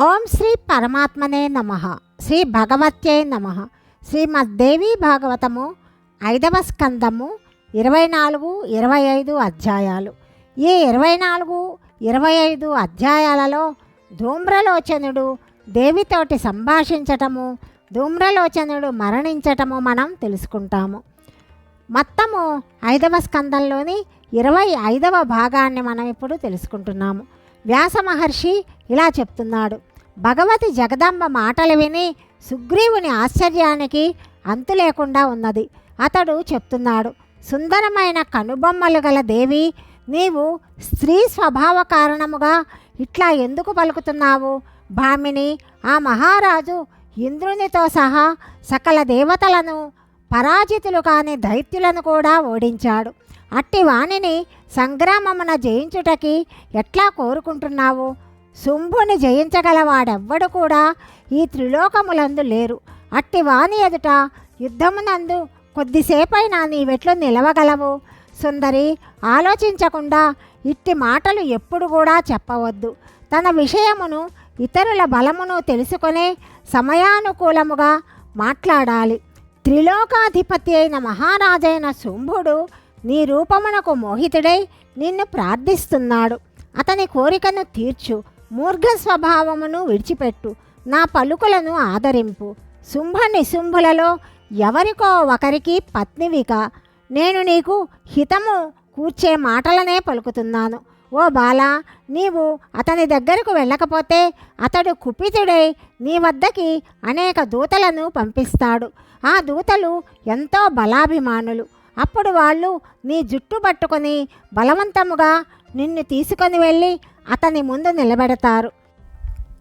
ఓం శ్రీ పరమాత్మనే నమ. శ్రీ భగవత్యే నమ. శ్రీమద్దేవి భాగవతము ఐదవ స్కందము ఇరవై నాలుగు ఇరవై ఐదు అధ్యాయాలు. ఈ ఇరవై నాలుగు ఇరవై ఐదు అధ్యాయాలలో ధూమ్రలోచనుడు దేవితోటి సంభాషించటము ధూమ్రలోచనుడు మరణించటము మనం తెలుసుకుంటాము. మొత్తము ఐదవ స్కందంలోని ఇరవై ఐదవ భాగాన్ని మనం ఇప్పుడు తెలుసుకుంటున్నాము. వ్యాస మహర్షి ఇలా చెప్తున్నాడు. భగవతి జగదంబ మాటలు విని సుగ్రీవుని ఆశ్చర్యానికి అంతు లేకుండా ఉన్నది. అతడు చెప్తున్నాడు సుందరమైన కనుబొమ్మలు గల దేవి నీవు స్త్రీ స్వభావ కారణముగా ఇట్లా ఎందుకు పలుకుతున్నావు? భామిని ఆ మహారాజు ఇంద్రునితో సహా సకల దేవతలను పరాజితులు కాని దైత్యులను కూడా ఓడించాడు. అట్టి వాణిని సంగ్రామమున జయించుటకి ఎట్లా కోరుకుంటున్నావు? శుంభుని జయించగలవాడెవ్వడు కూడా ఈ త్రిలోకములందు లేరు. అట్టి వాణి ఎదుట యుద్ధమునందు కొద్దిసేపైనా నీవెట్లు నిలవగలవు. సుందరి ఆలోచించకుండా ఇట్టి మాటలు ఎప్పుడు కూడా చెప్పవద్దు. తన విషయమును ఇతరుల బలమును తెలుసుకునే సమయానుకూలముగా మాట్లాడాలి. త్రిలోకాధిపతి అయిన మహారాజైన శుంభుడు నీ రూపమునకు మోహితుడై నిన్ను ప్రార్థిస్తున్నాడు. అతని కోరికను తీర్చు. మూర్ఘ స్వభావమును విడిచిపెట్టు. నా పలుకులను ఆదరింపు. శుంభ నిశుంభులలో ఎవరికో ఒకరికి పత్నివిక. నేను నీకు హితము కూర్చే మాటలనే పలుకుతున్నాను. ఓ బాలా నీవు అతని దగ్గరకు వెళ్ళకపోతే అతడు కుపితుడై నీ వద్దకి అనేక దూతలను పంపిస్తాడు. ఆ దూతలు ఎంతో బలాభిమానులు. అప్పుడు వాళ్ళు నీ జుట్టు పట్టుకొని బలవంతముగా నిన్ను తీసుకొని వెళ్ళి అతని ముందు నిలబెడతారు.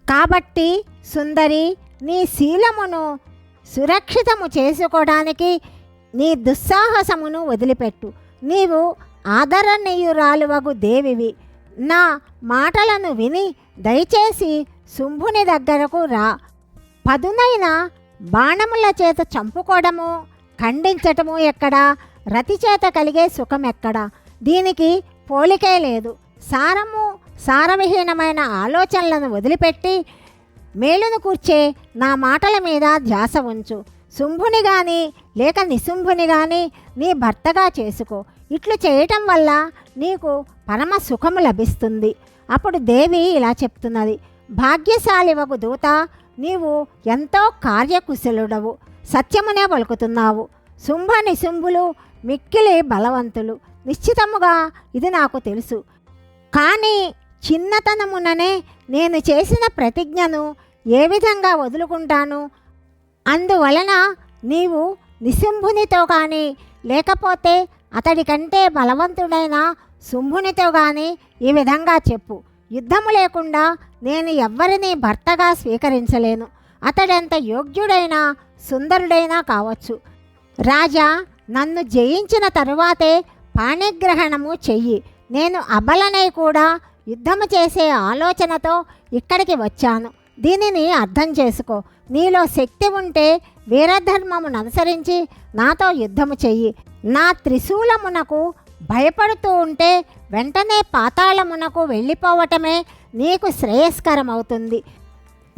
కాబట్టి సుందరి నీ శీలమును సురక్షితము చేసుకోవడానికి నీ దుస్సాహసమును వదిలిపెట్టు. నీవు ఆదరణీయురాలువగు దేవివి. నా మాటలను విని దయచేసి శుంభుని దగ్గరకు రా. పదునైన బాణముల చేత చంపుకోవడము ఖండించటము ఎక్కడా? రతి చేత కలిగే సుఖం ఎక్కడా? దీనికి పోలికే లేదు. సారము సారవిహీనమైన ఆలోచనలను వదిలిపెట్టి మేలును కూర్చే నా మాటల మీద ధ్యాస ఉంచు. శుంభుని కానీ లేక నిశుంభుని కానీ నీ భర్తగా చేసుకో. ఇట్లు చేయటం వల్ల నీకు పరమ సుఖము లభిస్తుంది. అప్పుడు దేవి ఇలా చెప్తున్నది. భాగ్యశాలివకు దూత నీవు ఎంతో కార్యకుశలుడవు. సత్యమునే పలుకుతున్నావు. శుంభ నిశుంభులు మిక్కిలి బలవంతులు. నిశ్చితముగా ఇది నాకు తెలుసు. కానీ చిన్నతనముననే నేను చేసిన ప్రతిజ్ఞను ఏ విధంగా వదులుకుంటాను? అందువలన నీవు నిశుంభునితో కానీ లేకపోతే అతడి కంటే బలవంతుడైన శుంభునితో కానీ ఈ విధంగా చెప్పు. యుద్ధము లేకుండా నేను ఎవ్వరిని భర్తగా స్వీకరించలేను. అతడెంత యోగ్యుడైనా సుందరుడైనా కావచ్చు. రాజా నన్ను జయించిన తరువాతే పాణిగ్రహణము చెయ్యి. నేను అబలనై కూడా యుద్ధము చేసే ఆలోచనతో ఇక్కడికి వచ్చాను. దీనిని అర్థం చేసుకో. నీలో శక్తి ఉంటే వీరధర్మమును అనుసరించి నాతో యుద్ధము చెయ్యి. నా త్రిశూలమునకు భయపడుతూ ఉంటే వెంటనే పాతాళమునకు వెళ్ళిపోవటమే నీకు శ్రేయస్కరమవుతుంది.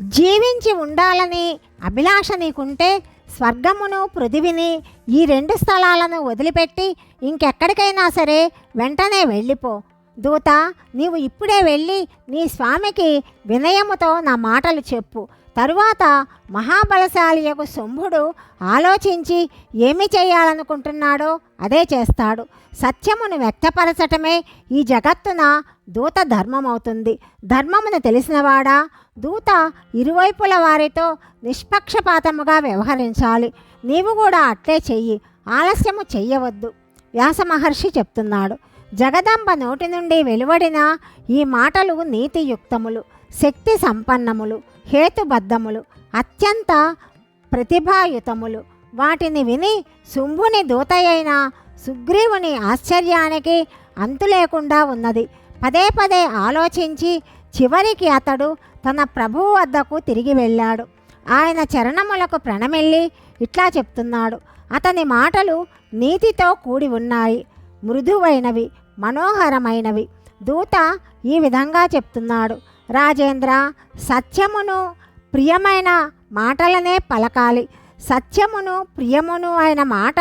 జీవించి ఉండాలని అభిలాష నీకుంటే స్వర్గమును పృథివిని ఈ రెండు స్థలాలను వదిలిపెట్టి ఇంకెక్కడికైనా సరే వెంటనే వెళ్ళిపో. దూత నీవు ఇప్పుడే వెళ్ళి నీ స్వామికి వినయముతో నా మాటలు చెప్పు. తరువాత మహాబలశాలి యొక్క శంభుడు ఆలోచించి ఏమి చేయాలనుకుంటున్నాడో అదే చేస్తాడు. సత్యమును వ్యక్తపరచటమే ఈ జగత్తున దూత ధర్మమవుతుంది. ధర్మమును తెలిసినవాడా? దూత ఇరువైపుల వారితో నిష్పక్షపాతముగా వ్యవహరించాలి. నీవు కూడా అట్లే చెయ్యి. ఆలస్యము చెయ్యవద్దు. వ్యాస మహర్షి చెప్తున్నాడు. జగదంబ నోటి నుండి వెలువడిన ఈ మాటలు నీతియుక్తములు శక్తి సంపన్నములు హేతుబద్ధములు అత్యంత ప్రతిభాయుతములు. వాటిని విని శుంభుని దూతయైన సుగ్రీవుని ఆశ్చర్యానికి అంతు లేకుండా ఉన్నది. పదే పదే ఆలోచించి చివరికి అతడు తన ప్రభువు వద్దకు తిరిగి వెళ్ళాడు. ఆయన చరణములకు ప్రణమిల్లి ఇట్లా చెప్తున్నాడు. అతని మాటలు నీతితో కూడి ఉన్నాయి. మృదువైనవి. మనోహరమైనవి. దూత ఈ విధంగా చెప్తున్నాడు. రాజేంద్ర సత్యమును ప్రియమైన మాటలనే పలకాలి. సత్యమును ప్రియమును అయిన మాట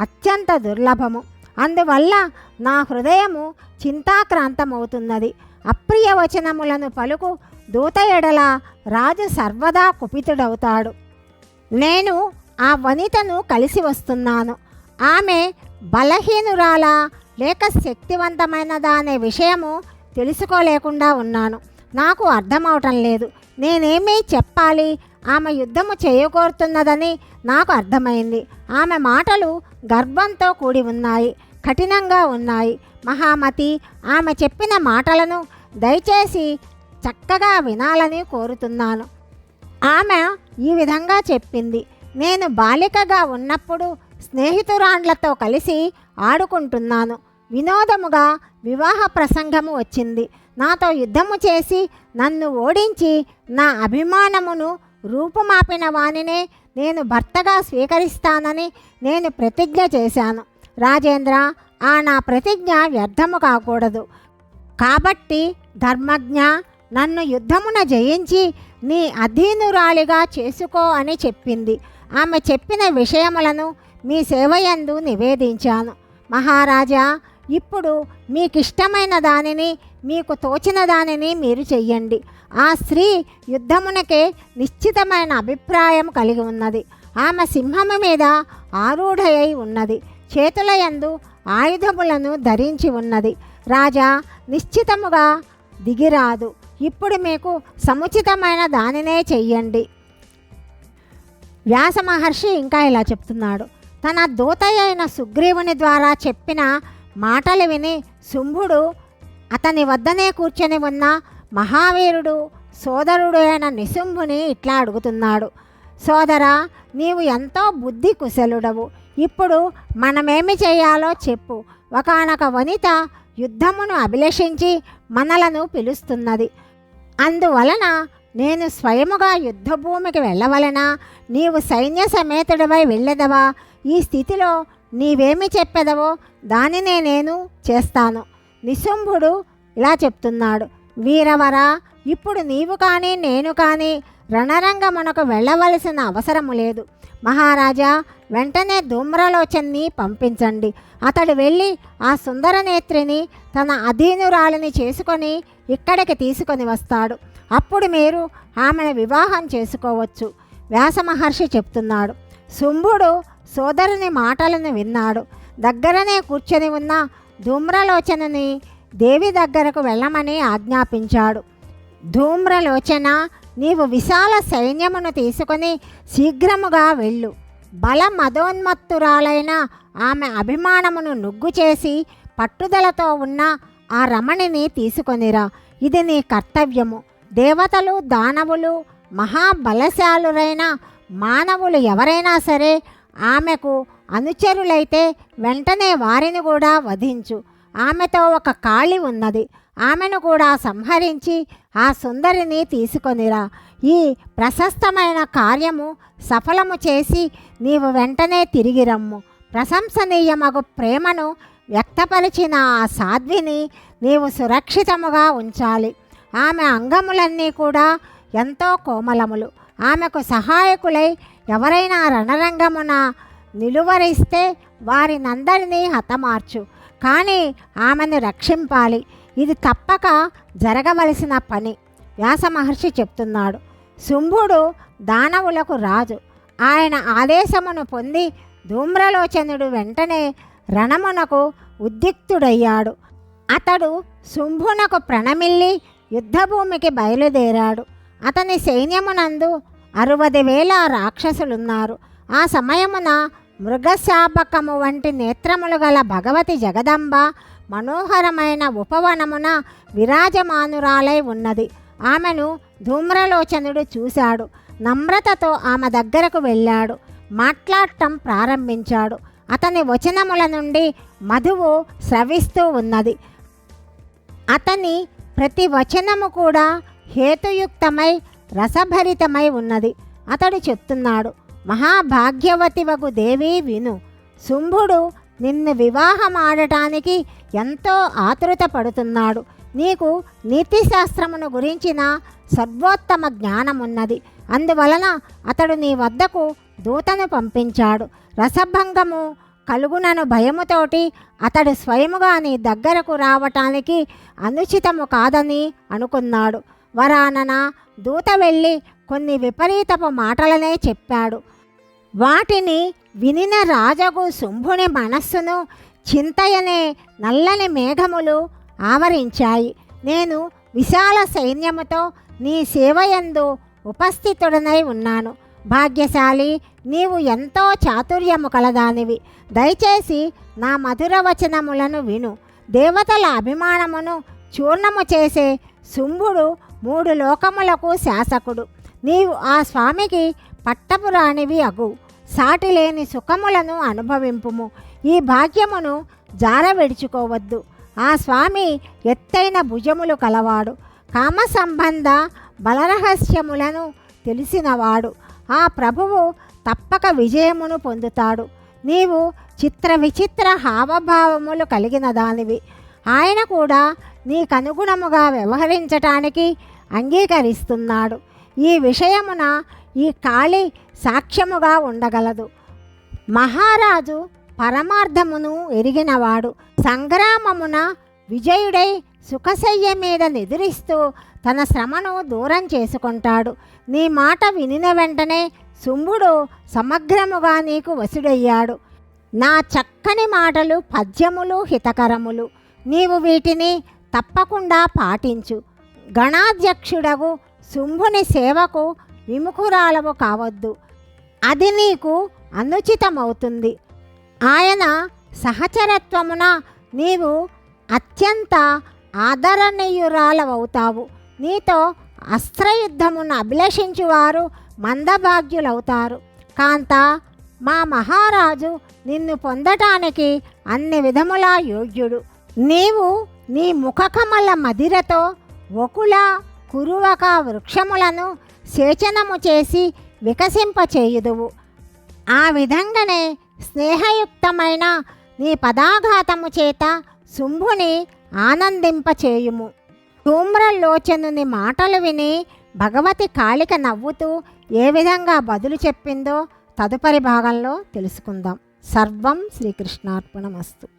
అత్యంత దుర్లభము. అందువల్ల నా హృదయము చింతాక్రాంతమవుతున్నది. అప్రియ వచనములను పలుకు దూత ఎడల రాజు సర్వదా కుపితుడవుతాడు. నేను ఆ వనితను కలిసి వస్తున్నాను. ఆమె బలహీనురాలా లేక శక్తివంతమైనదా అనే విషయము తెలుసుకోలేకుండా ఉన్నాను. నాకు అర్థమవటం లేదు. నేనేమీ చెప్పాలి? ఆమె యుద్ధము చేయకోరుతున్నదని నాకు అర్థమైంది. ఆమె మాటలు గర్భంతో కూడి ఉన్నాయి కఠినంగా ఉన్నాయి. మహామతి ఆమె చెప్పిన మాటలను దయచేసి చక్కగా వినాలని కోరుతున్నాను. ఆమె ఈ విధంగా చెప్పింది. నేను బాలికగా ఉన్నప్పుడు స్నేహితురాండ్లతో కలిసి ఆడుకుంటున్నాను. వినోదముగా వివాహ ప్రసంగము వచ్చింది. నాతో యుద్ధము చేసి నన్ను ఓడించి నా అభిమానమును రూపుమాపిన వానినే నేను భర్తగా స్వీకరిస్తానని నేను ప్రతిజ్ఞ చేశాను. రాజేంద్ర ఆ నా ప్రతిజ్ఞ వ్యర్థము కాకూడదు. కాబట్టి ధర్మజ్ఞ నన్ను యుద్ధమున జయించి నీ అధీనురాలిగా చేసుకో అని చెప్పింది. ఆమె చెప్పిన విషయములను మీ సేవయందు నివేదించాను. మహారాజా ఇప్పుడు మీకు ఇష్టమైన దానిని మీకు తోచిన దానిని మీరు చెయ్యండి. ఆ స్త్రీ యుద్ధమునకే నిశ్చితమైన అభిప్రాయం కలిగి ఉన్నది. ఆమె సింహము మీద ఆరూఢయై ఉన్నది. చేతుల యందు ఆయుధములను ధరించి ఉన్నది. రాజా నిశ్చితముగా దిగిరాదు. ఇప్పుడు మీకు సముచితమైన దానినే చెయ్యండి. వ్యాస మహర్షి ఇంకా ఇలా చెప్తున్నాడు. తన దూత అయిన సుగ్రీవుని ద్వారా చెప్పిన మాటలు విని శుంభుడు అతని వద్దనే కూర్చొని ఉన్న మహావీరుడు సోదరుడు అయిన నిశుంభుని ఇట్లా అడుగుతున్నాడు. సోదరా నీవు ఎంతో బుద్ధి కుశలుడవు. ఇప్పుడు మనమేమి చేయాలో చెప్పు. ఒకనొక వనిత యుద్ధమును అభిలషించి మనలను పిలుస్తున్నది. అందువలన నేను స్వయముగా యుద్ధభూమికి వెళ్ళవలనా? నీవు సైన్య సమేతుడివై వెళ్ళదవా? ఈ స్థితిలో నీవేమి చెప్పెదవో దానినే నేను చేస్తాను. నిశుంభుడు ఇలా చెప్తున్నాడు. వీరవరా ఇప్పుడు నీవు కానీ నేను కానీ రణరంగమునకు వెళ్ళవలసిన అవసరము లేదు. మహారాజా వెంటనే ధూమ్రలోచన్ని పంపించండి. అతడు వెళ్ళి ఆ సుందరనేత్రిని తన అధీనురాలిని చేసుకొని ఇక్కడికి తీసుకొని వస్తాడు. అప్పుడు మీరు ఆమెను వివాహం చేసుకోవచ్చు. వ్యాస మహర్షి చెప్తున్నాడు. శుంభుడు సోదరుని మాటలను విన్నాడు. దగ్గరనే కూర్చొని ఉన్న ధూమ్రలోచనని దేవి దగ్గరకు వెళ్ళమని ఆజ్ఞాపించాడు. ధూమ్రలోచన నీవు విశాల సైన్యమును తీసుకొని శీఘ్రముగా వెళ్ళు. బల మదోన్మత్తురాలైన ఆమె అభిమానమును నుగ్గు చేసి పట్టుదలతో ఉన్న ఆ రమణిని తీసుకొనిరా. ఇది నీ కర్తవ్యము. దేవతలు దానవులు మహాబలశాలురైన మానవులు ఎవరైనా సరే ఆమెకు అనుచరులైతే వెంటనే వారిని కూడా వధించు. ఆమెతో ఒక కాళి ఉన్నది. ఆమెను కూడా సంహరించి ఆ సుందరిని తీసుకొనిరా. ఈ ప్రశస్తమైన కార్యము సఫలము చేసి నీవు వెంటనే తిరిగి రమ్ము. ప్రశంసనీయమగు ప్రేమను వ్యక్తపరిచిన ఆ సాధ్విని నీవు సురక్షితముగా ఉంచాలి. ఆమె అంగములన్నీ కూడా ఎంతో కోమలములు. ఆమెకు సహాయకులై ఎవరైనా రణరంగమున నిలువరిస్తే వారినందరినీ హతమార్చు. కానీ ఆమెను రక్షింపాలి. ఇది తప్పక జరగవలసిన పని. వ్యాస మహర్షి చెప్తున్నాడు. శుంభుడు దానవులకు రాజు. ఆయన ఆదేశమును పొంది ధూమ్రలోచనుడు వెంటనే రణమునకు ఉద్రిక్తుడయ్యాడు అతడు శుంభునకు ప్రణమిల్లి యుద్ధభూమికి బయలుదేరాడు. అతని సైన్యమునందు అరవది వేల రాక్షసులున్నారు. ఆ సమయమున మృగశాపకము వంటి నేత్రములు గల భగవతి జగదంబ మనోహరమైన ఉపవనమున విరాజమానురాలై ఉన్నది. ఆమెను ధూమ్రలోచనుడు చూశాడు. నమ్రతతో ఆమె దగ్గరకు వెళ్ళాడు. మాట్లాడటం ప్రారంభించాడు. అతని వచనముల నుండి మధువు స్రవిస్తూ ఉన్నది. అతని ప్రతి వచనము కూడా హేతుయుక్తమై రసభరితమై ఉన్నది. అతడు చెప్తున్నాడు మహాభాగ్యవతివగు దేవి విను. శుంభుడు నిన్ను వివాహమాడటానికి ఎంతో ఆతృత పడుతున్నాడు. నీకు నీతిశాస్త్రమును గురించిన సర్వోత్తమ జ్ఞానమున్నది. అందువలన అతడు నీ వద్దకు దూతను పంపించాడు. రసభంగము కలుగునను భయముతోటి అతడు స్వయముగా నీ దగ్గరకు రావటానికి అనుచితము కాదని అనుకున్నాడు. వరానన దూత వెళ్ళి కొన్ని విపరీతపు మాటలనే చెప్పాడు. వాటిని వినిన రాజగు శుంభుని మనస్సును చింతయనే నల్లని మేఘములు ఆవరించాయి. నేను విశాల సైన్యముతో నీ సేవయందు ఉపస్థితుడనై ఉన్నాను. భాగ్యశాలి నీవు ఎంతో చాతుర్యము కలదానివి. దయచేసి నా మధుర వచనములను విను. దేవతల అభిమానమును చూర్ణము చేసే శుంభుడు మూడు లోకములకు శాసకుడు. నీవు ఆ స్వామికి పట్టపురాణివి అగు. సాటి లేని సుఖములను అనుభవింపుము. ఈ భాగ్యమును జార విడుచుకోవద్దు ఆ స్వామి ఎత్తైన భుజములు కలవాడు. కామ సంబంధ బలరహస్యములను తెలిసినవాడు. ఆ ప్రభువు తప్పక విజయమును పొందుతాడు. నీవు చిత్ర విచిత్ర హావభావములు కలిగిన దానివి. ఆయన కూడా నీకనుగుణముగా వ్యవహరించటానికి అంగీకరిస్తున్నాడు. ఈ విషయమున ఈ కాళి సాక్ష్యముగా ఉండగలదు. మహారాజు పరమార్థమును ఎరిగినవాడు. సంగ్రామమున విజయుడై సుఖశయ్య మీద నిద్రిస్తూ తన శ్రమను దూరం చేసుకుంటాడు. నీ మాట వినిన వెంటనే శుంభుడు సమగ్రముగా నీకు వసుడయ్యాడు నా చక్కని మాటలు పద్యములు హితకరములు. నీవు వీటిని తప్పకుండా పాటించు. గణాధ్యక్షుడగు శుంభుని సేవకు విముఖురాలవు కావద్దు. అది నీకు అనుచితమవుతుంది. ఆయన సహచరత్వమున నీవు అత్యంత ఆదరణీయురాలవవుతావు. నీతో అస్త్రయుద్ధమును అభిలషించువారు మందభాగ్యులవుతారు. కాంత మా మహారాజు నిన్ను పొందటానికి అన్ని విధములా యోగ్యుడు. నీవు నీ ముఖకమల మదిరతో ఒకుల కురువక వృక్షములను సేచనము చేసి వికసింపచేయుదువు. ఆ విధంగానే స్నేహయుక్తమైన నీ పదాఘాతము చేత శుంభుని ఆనందింపచేయుము. ధూమ్రలోచనుని మాటలు విని భగవతి కాళిక నవ్వుతూ ఏ విధంగా బదులు చెప్పిందో తదుపరి భాగంలో తెలుసుకుందాం. సర్వం శ్రీకృష్ణార్పణమస్తు.